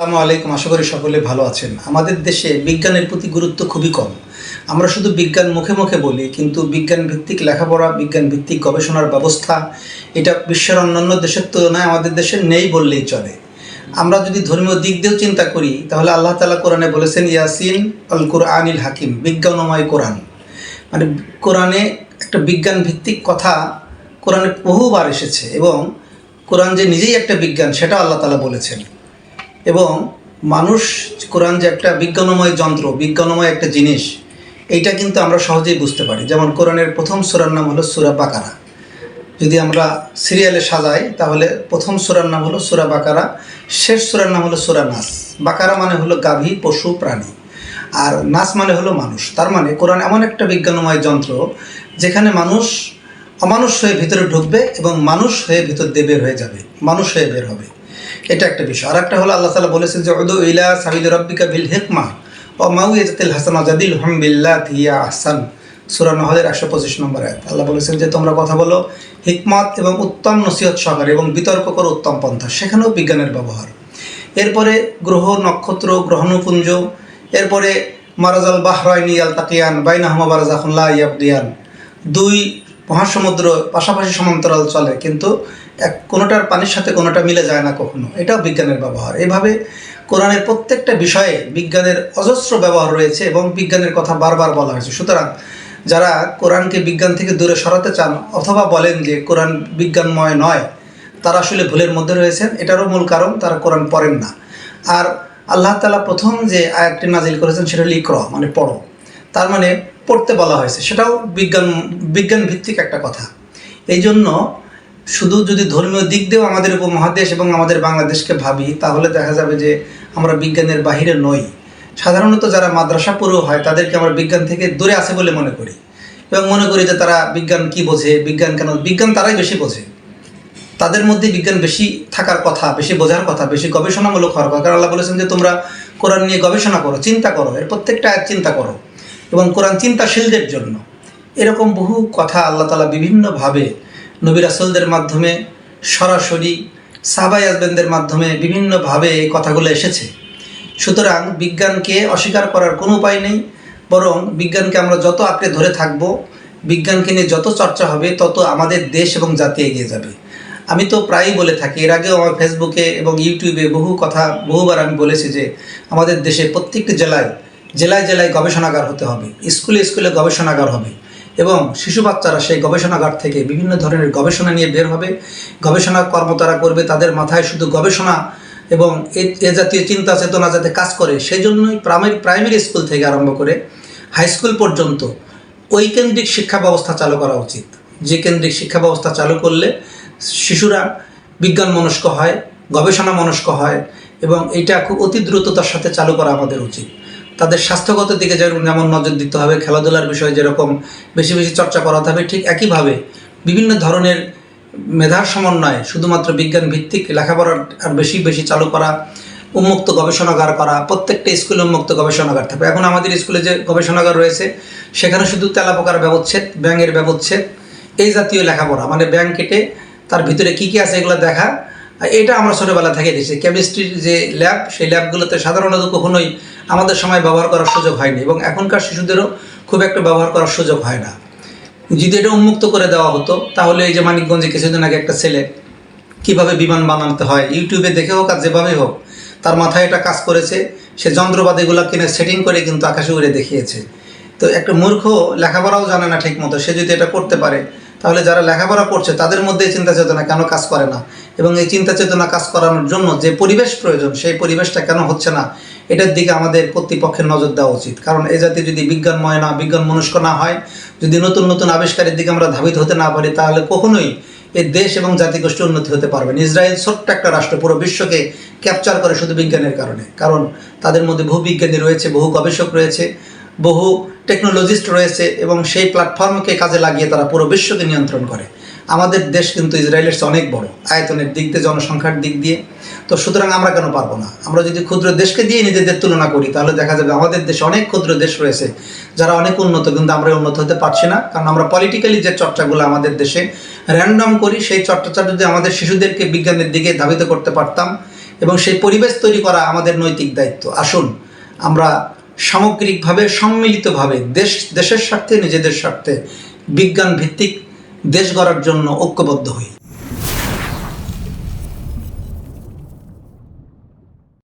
আসসালামু আলাইকুম, আশা করি সকলে ভালো আছেন। আমাদের দেশে বিজ্ঞানের প্রতি গুরুত্ব খুবই কম। আমরা শুধু বিজ্ঞান মুখে মুখে বলি, কিন্তু বিজ্ঞান ভিত্তিক লেখাপড়া বিজ্ঞান ভিত্তিক গবেষণার ব্যবস্থা, এটা বিশ্বের অন্যান্য দেশের তুলনায় আমাদের দেশে নেই বললেই চলে। আমরা যদি ধর্মীয় দিক দিয়েও চিন্তা করি, তাহলে আল্লাহ তালা কোরআনে বলেছেন, ইয়াসিন আল কোরআনিল হাকিম বিজ্ঞানময় কোরআন। মানে কোরআনে একটা বিজ্ঞান ভিত্তিক কথা কোরআনে বহুবার এসেছে এবং কোরআন যে নিজেই একটা বিজ্ঞান সেটা আল্লাহ তালা বলেছেন। এবং মানুষ, কোরআন যে একটা বিজ্ঞানময় যন্ত্র, বিজ্ঞানময় একটা জিনিস, এইটা কিন্তু আমরা সহজেই বুঝতে পারি। যেমন কোরআনের প্রথম সুরার নাম হলো সুরা বাকারা। যদি আমরা সিরিয়ালে সাজাই, তাহলে প্রথম সুরার নাম হলো সুরা বাকারা, শেষ সুরার নাম হলো সুরা নাস। বাকারা মানে হলো গাভী, পশু, প্রাণী। আর নাস মানে হলো মানুষ। তার মানে কোরআন এমন একটা বিজ্ঞানময় যন্ত্র, যেখানে মানুষ অমানুষ হয়ে ভিতরে ঢুকবে এবং মানুষ হয়ে ভিতর দিয়ে বের হয়ে যাবে। মানুষ হয়ে বের হবে। এটা একটা বিষয়। আর একটা হলো আল্লাহ তালা বলেছেন যে উদু ইলা রব্বিকা বিল হিকমা ও মাউ হাসান জাদিল হম বিল্লাহ থিয়া আহসান। সুরা নহলের একশো পঁচিশ নম্বর আয়াত। আল্লাহ বলেছেন যে, তোমরা কথা বলো, হিকমত এবং উত্তম নসিহত সহকারে এবং বিতর্ক করো উত্তম পন্থা। সেখানেও বিজ্ঞানের ব্যবহার। এরপরে গ্রহ, নক্ষত্র, গ্রহণপুঞ্জ, এরপরে মারাজাল বাহরাইনি আল তাকিয়ান, বাইনাহমা বারাজাহুল্লাহ ইয়াবদিয়ান। দুই মহাসমুদ্র পাশাপাশি সমান্তরাল চলে, কিন্তু এক কোনোটার পানির সাথে কোনোটা মিলে যায় না কখনো। এটাও বিজ্ঞানের ব্যবহার। এভাবে কোরআনের প্রত্যেকটা বিষয়ে বিজ্ঞানের অজস্র ব্যবহার রয়েছে এবং বিজ্ঞানের কথা বারবার বলা হয়েছে। সুতরাং যারা কোরআনকে বিজ্ঞান থেকে দূরে সরাতে চান অথবা বলেন যে কোরআন বিজ্ঞানময় নয়, তারা আসলে ভুলের মধ্যে রয়েছেন। এটারও মূল কারণ, তারা কোরআন পড়েন না। আর আল্লাহ তালা প্রথম যে আয়াতটি নাজিল করেছেন সেটা হলো ইকর মানে পড়ো। তার মানে পড়তে বলা হয়েছে। সেটাও বিজ্ঞান বিজ্ঞান ভিত্তিক একটা কথা। এই জন্য শুধু যদি ধর্মীয় দিক দিয়েও আমাদের উপমহাদেশ এবং আমাদের বাংলাদেশকে ভাবি, তাহলে দেখা যাবে যে আমরা বিজ্ঞানের বাহিরে নই। সাধারণত যারা মাদ্রাসা পুরো হয়, তাদেরকে আমরা বিজ্ঞান থেকে দূরে আছে বলে মনে করি। এবং মনে করি যে তারা বিজ্ঞান কি বোঝে, বিজ্ঞান কেন, বিজ্ঞান তারাই বেশি বোঝে। তাদের মধ্যে বিজ্ঞান বেশি থাকার কথা, বেশি বোঝার কথা, বেশি গবেষণামূলক হওয়ার কথা। কারণ আল্লাহ বলেছেন যে তোমরা কোরআন নিয়ে গবেষণা করো, চিন্তা করো, এর প্রত্যেকটা চিন্তা করো। এবং কোরআন চিন্তাশীলদের জন্য। এরকম বহু কথা আল্লাহ তালা বিভিন্নভাবে নবী রাসুলদের মাধ্যমে, সরাসরি সাবাই আজবেনদের মাধ্যমে বিভিন্নভাবে এই কথাগুলো এসেছে। সুতরাং বিজ্ঞানকে অস্বীকার করার কোনো উপায় নেই, বরং বিজ্ঞানকে আমরা যত আঁকড়ে ধরে থাকব, বিজ্ঞানকে নিয়ে যত চর্চা হবে, তত আমাদের দেশ এবং জাতি এগিয়ে যাবে। আমি তো প্রায়ই বলে থাকি, এর আগেও আমার ফেসবুকে এবং ইউটিউবে বহু কথা বহুবার আমি বলেছি যে, আমাদের দেশে প্রত্যেকটি জেলায় জেলায় জেলায় গবেষণাগার হতে হবে, স্কুলে স্কুলে গবেষণাগার হবে এবং শিশু বাচ্চারা সেই গবেষণাগার থেকে বিভিন্ন ধরনের গবেষণা নিয়ে বের হবে। গবেষণা কর্ম তারা করবে তাদের মাথায় শুধু গবেষণা এবং এ- জাতীয় চিন্তা চেতনা যাতে কাজ করে সেই জন্যই প্রাইমারি প্রাইমারি স্কুল থেকে আরম্ভ করে হাই স্কুল পর্যন্ত ওই কেন্দ্রিক শিক্ষা ব্যবস্থা চালু করা উচিত। যে কেন্দ্রিক শিক্ষা ব্যবস্থা চালু করলে শিশুরা বিজ্ঞান মনস্ক হয়, গবেষণা মনস্ক হয় এবং এটা খুব অতি দ্রুততার সাথে চালু করা আমাদের উচিত। তাদের স্বাস্থ্যগত দিকে যেমন নজর দিতে হবে, খেলাধুলার বিষয়ে যেরকম বেশি বেশি চর্চা করাতে হবে, ঠিক একইভাবে বিভিন্ন ধরনের মেধার সমন্বয়ে শুধুমাত্র বিজ্ঞান ভিত্তিক লেখাপড়া আর বেশি বেশি চালু করা, উন্মুক্ত গবেষণাগার করা, প্রত্যেকটা স্কুলে উন্মুক্ত গবেষণাগার থাকবে। এখন আমাদের স্কুলে যে গবেষণাগার রয়েছে, সেখানে শুধু তেলাপোকার ব্যবচ্ছেদ, ব্যাঙের ব্যবচ্ছেদ, এই জাতীয় লেখাপড়া মানে ব্যাঙ কেটে তার ভিতরে কী কী আছে এগুলো দেখা এটা আমরা ছোটোবেলা থেকে দিয়েছি কেমিস্ট্রির যে ল্যাব সেই ল্যাবগুলোতে সাধারণত কখনোই আমাদের সময় ব্যবহার করার সুযোগ হয়নি এবং এখনকার শিশুদেরও খুব একটা ব্যবহার করার সুযোগ হয় না। যদি এটা উন্মুক্ত করে দেওয়া হতো, তাহলে এই যে মানিকগঞ্জে কিছুদিন আগে একটা ছেলে কীভাবে বিমান বানাতে হয় ইউটিউবে দেখে হোক আর যেভাবে হোক, তার মাথায় এটা কাজ করেছে, সে যন্ত্রপাতিগুলো কিনে সেটিং করে কিন্তু আকাশে উড়ে দেখিয়েছে। তো একটা মূর্খ লেখাপড়াও জানে না ঠিক মতো সে যদি এটা করতে পারে, তাহলে যারা লেখাপড়া করছে তাদের মধ্যে চিন্তা চেতনা কেন কাজ করে না? এবং এই চিন্তা চেতনা কাজ করানোর জন্য যে পরিবেশ প্রয়োজন, সেই পরিবেশটা কেন হচ্ছে না? এটার দিকে আমাদের কর্তৃপক্ষের নজর দেওয়া উচিত। কারণ এ জাতি যদি বিজ্ঞানময় না বিজ্ঞান মনস্ক না হয়, যদি নতুন নতুন আবিষ্কারের দিকে আমরা ধাবিত হতে না পারি, তাহলে কখনোই এই দেশ এবং জাতিগোষ্ঠী উন্নতি হতে পারবে। ইসরায়েল ছোট্ট একটা রাষ্ট্র, পুরো বিশ্বকে ক্যাপচার করে শুধু বিজ্ঞানের কারণে। কারণ তাদের মধ্যে বহু বিজ্ঞানী রয়েছে, বহু গবেষক রয়েছে, বহু টেকনোলজিস্ট রয়েছে এবং সেই প্ল্যাটফর্মকে কাজে লাগিয়ে তারা পুরো বিশ্বকে নিয়ন্ত্রণ করে। আমাদের দেশ কিন্তু ইসরায়েলের চেয়ে অনেক বড়। আয়তনের দিক দিয়ে, জনসংখ্যার দিক দিয়ে। তো সুতরাং আমরা কেন পারব না? আমরা যদি ক্ষুদ্র দেশকে দিয়ে নিজেদের তুলনা করি, তাহলে দেখা যাবে আমাদের দেশে অনেক ক্ষুদ্র দেশ রয়েছে, যারা অনেক উন্নত, কিন্তু আমরা উন্নত হতে পারছি না। কারণ আমরা পলিটিক্যালি যে চর্চাগুলো আমাদের দেশে র্যান্ডম করি, সেই চর্চাটা যদি আমাদের শিশুদেরকে বিজ্ঞানের দিকে ধাবিত করতে পারতাম এবং সেই পরিবেশ তৈরি করা আমাদের নৈতিক দায়িত্ব। আসুন, আমরা সামগ্রিকভাবে, সম্মিলিতভাবে দেশ, দেশের স্বার্থে, নিজেদের স্বার্থে বিজ্ঞান ভিত্তিক দেশ গড়ার জন্য ঐক্যবদ্ধ হই।